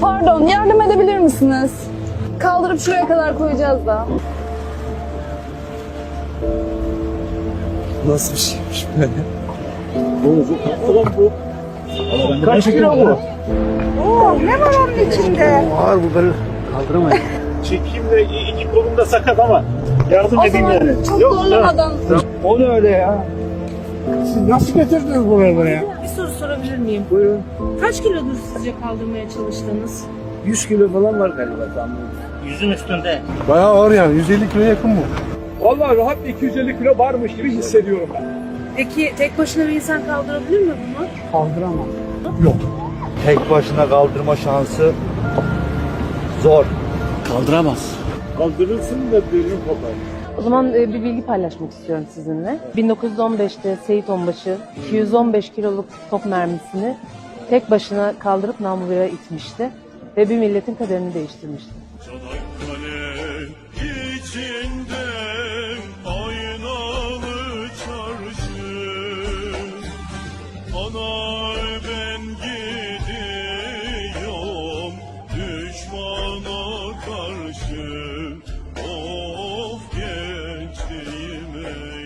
Pardon, yardım edebilir misiniz? Kaldırıp şuraya kadar koyacağız da. Nasıl bir şeymiş böyle? Kaç kilo bu? Ağır bu böyle kaldıramayız. Çekimle iki kolum da sakat ama yardım O edeyim yani. çok Yok, zorlamadan. O ne öyle ya? Siz nasıl getirdiniz buraya buraya? Bir soru sorabilir miyim? Buyurun. Kaç kilodur sizce kaldırmaya çalıştınız? 100 kilo falan var galiba tam. Yüzün üstünde. Bayağı ağır yani. 150 kiloya yakın bu. Vallahi rahat 250 kilo varmış gibi hissediyorum ben. Peki tek başına bir insan kaldırabilir mi bunu? Kaldıramam. tek başına kaldırma şansı zor. Kaldıramaz. Kaldırırsın da belin kopar. O zaman e, bir bilgi paylaşmak istiyorum sizinle. 1915'te Seyit Onbaşı 215 kiloluk top mermisini tek başına kaldırıp namluya itmişti ve bir milletin kaderini değiştirmişti. Çanakkale içinde aynalı çarşı Anar ben good.